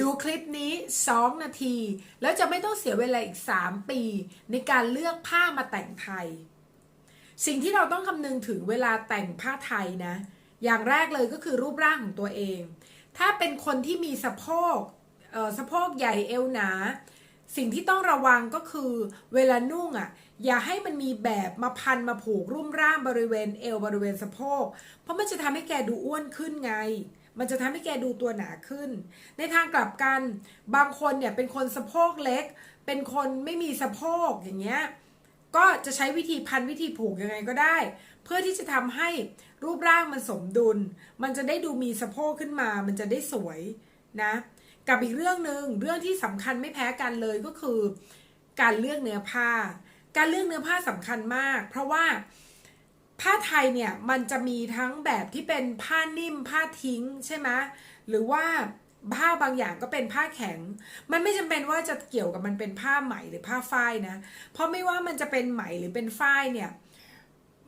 ดูคลิปนี้ 2 นาที แล้วจะไม่ต้องเสียเวลาอีก 3 ปี ในการเลือกผ้ามาแต่งไทย สิ่งที่เราต้องคำนึงถึงเวลาแต่งผ้าไทยนะ อย่างแรกเลยก็คือรูปร่างของตัวเอง ถ้าเป็นคนที่มีสะโพกสะโพกใหญ่เอวหนา สิ่งที่ต้องระวังก็คือ เวลานุ่งอะ อย่าให้มันมีแบบมาพันมาผูกรุ่มร่างบริเวณเอวบริเวณสะโพก เพราะมันจะทำให้แกดูอ้วนขึ้นไง มันจะทำให้แกดูตัวหนาขึ้น ในทางกลับกันบางคนเนี่ยเป็นคนสะโพกเล็ก เป็นคนไม่มีสะโพกอย่างเงี้ยก็จะใช้วิธีพันวิธีผูกยังไงก็ได้ เพื่อที่จะทำให้รูปร่างมันสมดุล มันจะได้ดูมีสะโพกขึ้นมา มันจะได้สวยนะ กับอีกเรื่องหนึ่งเรื่องที่สำคัญไม่แพ้กันเลยก็คือ การเลือกเนื้อผ้า การเลือกเนื้อผ้าสำคัญมาก เพราะว่า ผ้าไทยเนี่ยมันจะมีทั้งแบบที่เป็นผ้านิ่มผ้าทิ้งใช่ไหมหรือว่าผ้าบางอย่างก็เป็นผ้าแข็ง มันไม่จำเป็นว่าจะเกี่ยวกับมันเป็นผ้าไหมหรือผ้าฝ้ายนะ เพราะไม่ว่ามันจะเป็นไหมหรือเป็นฝ้ายเนี่ย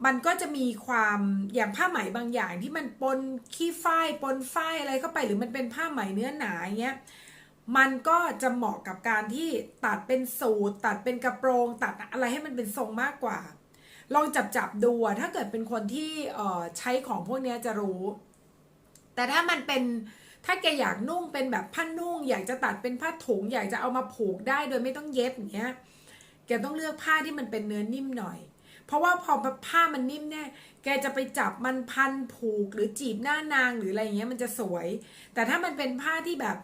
มันก็จะมีความอย่างผ้าไหมบางอย่างที่มันปนขี้ฝ้ายปนฝ้ายอะไรเข้าไปหรือมันเป็นผ้าไหมเนื้อหนาเงี้ย มันก็จะเหมาะกับการที่ตัดเป็นสูตรตัดเป็นกระโปรง ตัดอะไรให้มันเป็นทรงมากกว่า ลองจับจับดูถ้าเกิดเป็นคนที่ใช้ของพวกนี้จะรู้ แต่ถ้ามันเป็นถ้าแกอยากนุ่งเป็นแบบผ้านุ่ง อยากจะตัดเป็นผ้าถุง อยากจะเอามาผูกได้โดยไม่ต้องเย็บอย่างเงี้ยแกต้องเลือกผ้าที่มันเป็นเนื้อนิ่มหน่อย เพราะว่าพอผ้ามันนิ่มเนี่ยแกจะไปจับมันพันผูกหรือจีบหน้านางหรืออะไรเงี้ยมันจะสวย แต่ถ้ามันเป็นผ้าที่แบบ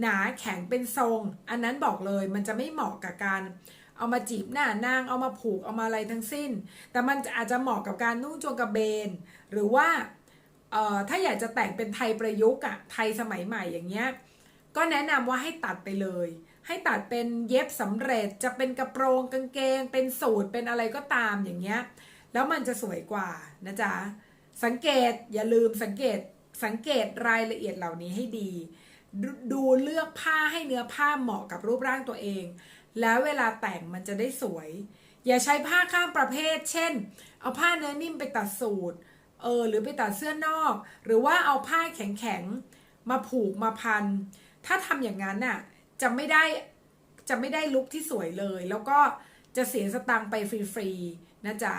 หนาแข็งเป็นทรง อันนั้นบอกเลยมันจะไม่เหมาะกับการ เอามาจีบหน้านางเอามาผูกเอามาอะไรทั้งสิ้น แต่มันอาจจะเหมาะกับการนุ่งจงกระเบน หรือว่าถ้าอยากจะแต่งเป็นไทยประยุกต์อะไทยสมัยใหม่อย่างเงี้ยก็แนะนำว่าให้ตัดไปเลย ให้ตัดเป็นเย็บสำเร็จจะเป็นกระโปรงกางเกง เป็นสูตรเป็นอะไรก็ตามอย่างเงี้ยแล้วมันจะสวยกว่านะจ๊ะสังเกตอย่าลืมสังเกตสังเกตรายละเอียดเหล่านี้ให้ดีดดูเลือกผ้าให้เนื้อผ้าเหมาะกับรูปร่างตัวเอง แล้วเวลาแต่งมันจะได้สวย อย่าใช้ผ้าข้ามประเภท เช่น เอาผ้าเนื้อนิ่มไปตัดสูตรเออหรือไปตัดเสื้อนอก หรือว่าเอาผ้าแข็งๆมาผูกมาพัน ถ้าทำอย่างนั้นน่ะจะไม่ได้จะไม่ได้ลุคที่สวยเลย แล้วก็จะเสียสตังค์ไปฟรีๆนะจ๊ะ